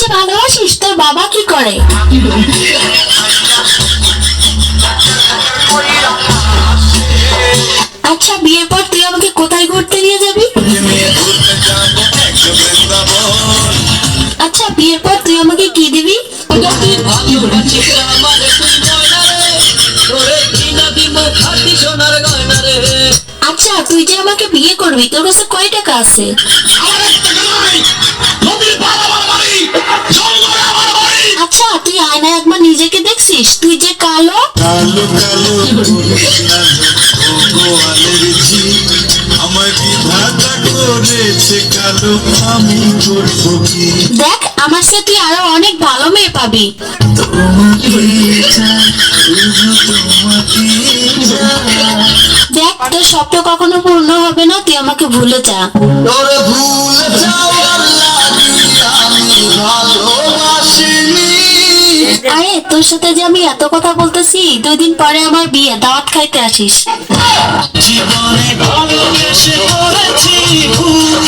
যে ভালোবাসিস? তোর বাবা কি করে? আচ্ছা বিয়ের পর তুই আমাকে কোথায় ঘুরতে নিয়ে যাবি? আচ্ছা বিয়ের পর তুই আমাকে কি দিবি? আচ্ছা তুই যে আমাকে বিয়ে করবি, তোর কাছে কয় টাকা আছে? আচ্ছা তুই আয়নায় একবার নিজেকে দেখছিস? তুই যে কালো। কালো কালো করিস না গো গোয়ালের ঝি। আমার বিধাতা করেছে কালো আমি করব কি? দেখ আমার সাথে তুই আরও অনেক ভালো মেয়ে পাবি। দেখ তোর স্বপ্ন কখনো পূর্ণ হবে না তুই আমাকে ভুলে যা। ভুল যাওয়ার লাগি আমি ভালোবাসিনি আরে তোর সাথে যে আমি এত কথা বলতেছি দুই দিন পরে আমার বিয়ে দাওয়াত খাইতে আসিস। জীবনে ভালোবেসে পড়েছি ভুল।